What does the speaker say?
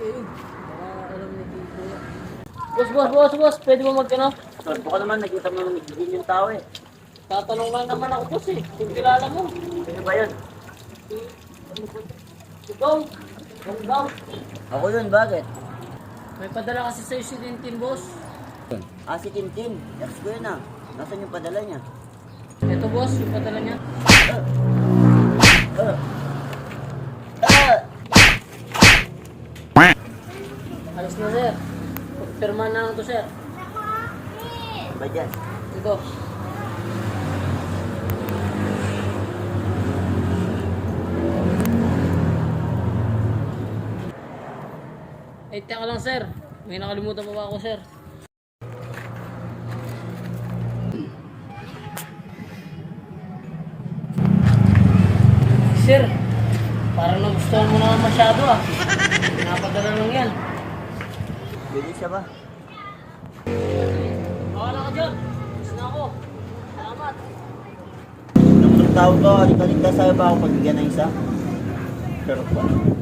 eh. Boss, boss, boss, boss. Pwede mo magkano? Lord, baka naman nakita mo nagbigay yung tao eh. Tatanong lang naman ako, boss eh. Kung kilala mo. Sino ba yun? Ikaw. Ano daw? Ako yun, bakit? May padala kasi sa'yo si Tintin, boss. Ah, si Tintin. Ex ko yun ah. Nasaan yung padala niya? Ito, boss. Yung padala niya. Ah. Alis na, sir. Pirma na lang to, sir. Ba dyan? Ito. Eh, teka lang, sir. May nakalimutan pa ba ako, sir? Sir, parang nagustuhan mo naman masyado ah. Pinapadala lang yan. Bili siya ba? Bawala ka dyan. Gusto na ako. Salamat. Nung tawag ko, alik-alik ka sa'yo ba ako pagbigyan ng isa? Pero pa.